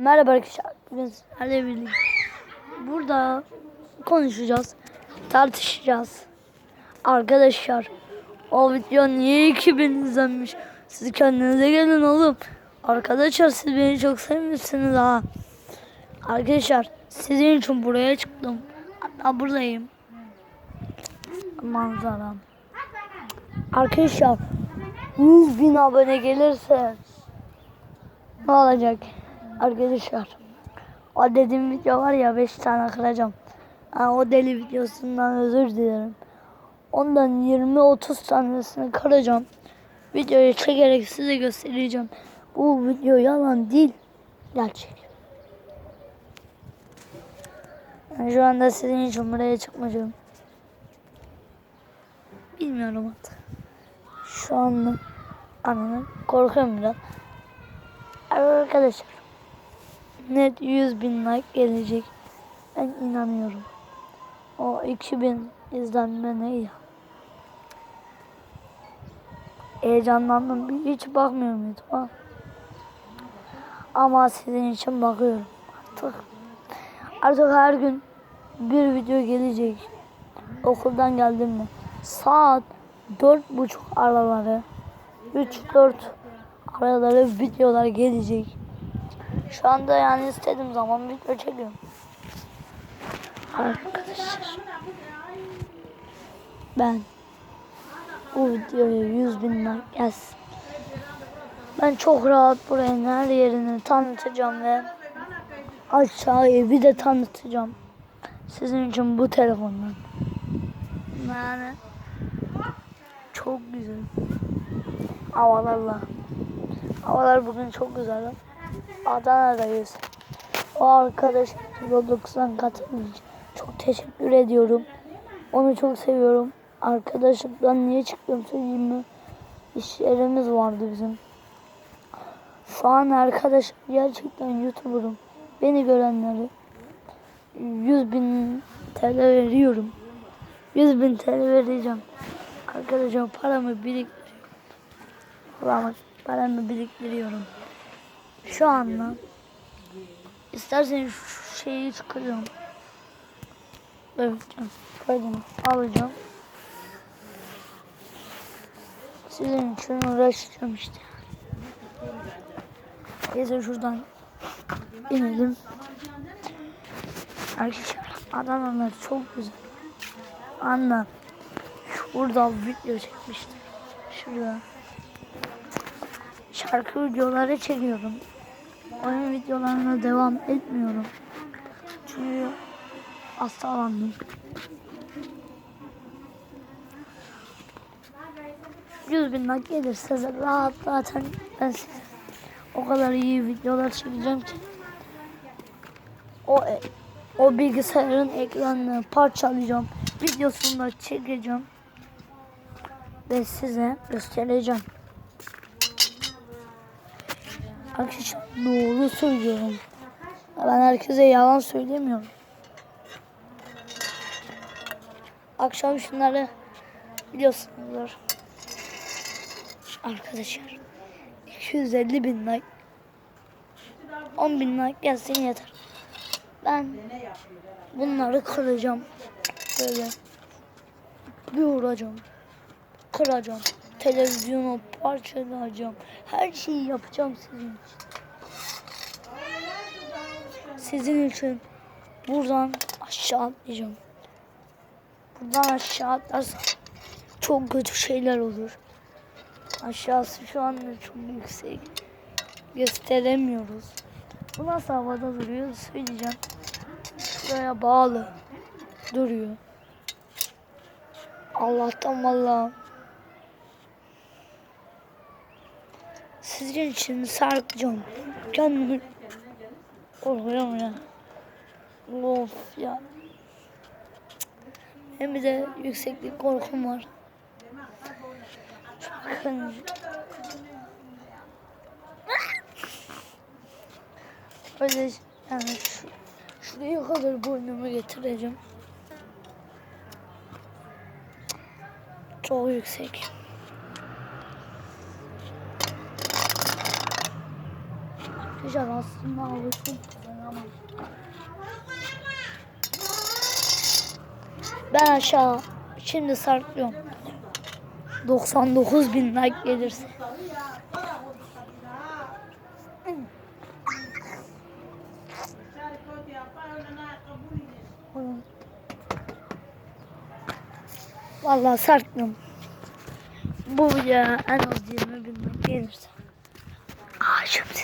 Merhaba arkadaşlar. Bugün sizlerle birlikte burada konuşacağız, tartışacağız. Arkadaşlar o video niye 2000 izlenmiş? Siz kendinize gelin oğlum. Arkadaşlar siz beni çok sevmişsiniz ha. Arkadaşlar sizin için buraya çıktım. Hatta buradayım. Manzaram. Arkadaşlar 100 bin abone gelirse ne olacak arkadaşlar? O dediğim video var ya 5 tane kıracağım. Ha, o deli videosundan özür dilerim. Ondan 20-30 tanesini kıracağım. Videoyu çekerek size göstereceğim. Bu video yalan değil. Gerçek. Yani şu anda sizin için buraya çıkmayacağım. Bilmiyorum artık. Şu anda anladım. Korkuyorum biraz. Arkadaşlar net 100 bin like gelecek. Ben inanıyorum. O 2000 izlenme ne ya? Heyecanlandım. Hiç bakmıyor muydum ha? Ama sizin için bakıyorum. Artık, artık her gün bir video gelecek. Okuldan geldim mi? Saat dört buçuk araları 3-4 araları videolar gelecek. Şu anda yani istediğim zaman video çekiyorum. Arkadaşlar. Ben bu videoya 100 bin like gelsin. Ben çok rahat buranın her yerini tanıtacağım ve aşağıyı bir de tanıtacağım. Sizin için bu telefondan. Yani çok güzel. Havalarla. Havalar bugün çok güzel. Adana'dayız. O arkadaş Roblox'tan katılmış. Çok teşekkür ediyorum. Onu çok seviyorum. Arkadaşlıktan niye çıktım söyleyeyim mi? İş yerimiz vardı bizim. Şu an arkadaş gerçekten YouTuber'ım. Beni görenleri 100 bin TL veriyorum. 100 bin TL vereceğim. Arkadaşım paramı biriktiriyorum. Paramı, paramı biriktiriyorum. Şu anda isterseniz şu şeyi çıkarıyorum. Evet. Kaydını alacağım. Sizin için uğraşacağım işte. Neyse şuradan inelim. Arkadaşlar Adanalar çok güzel. Anla. Şurada video çekmiştim. Şurada. Şarkı videoları çekiyorum. Oyun videolarına devam etmiyorum. Çünkü hastalandım. Yüz bin like gelirse rahat zaten ben size o kadar iyi videolar çekeceğim ki. O o bilgisayarın ekranını parçalayacağım. Videosunu da çekeceğim. Ve size göstereceğim. Arkadaşlar doğru söylüyorum. Ben herkese yalan söylemiyorum. Akşam şunları biliyorsunuzdur. Arkadaşlar 250 bin like 10 bin like gelsin yeter. Ben bunları kıracağım. Böyle bir vuracağım. Kıracağım. Televizyonu parçalayacağım. Her şeyi yapacağım sizin için. Sizin için buradan aşağı atlayacağım. Buradan aşağı atlarsam çok kötü şeyler olur. Aşağısı şu anda çok yüksek. Gösteremiyoruz. Bu nasıl havada duruyor söyleyeceğim. Şuraya bağlı duruyor. Allah'tan vallahi sizin için sarkacağım. Kendimi korkuyorum ya. Of ya. Hem bir de yükseklik korkum var. Bakın. Öyle yani şu, şuraya kadar boynumu getireceğim. Çok yüksek. Arkadaşlar. Ben aşağı şimdi sarkıyorum. 99 bin like gelirse. Vallahi sarkıyorum. Bu ya en az 20 bin gelirse. Aşığım size.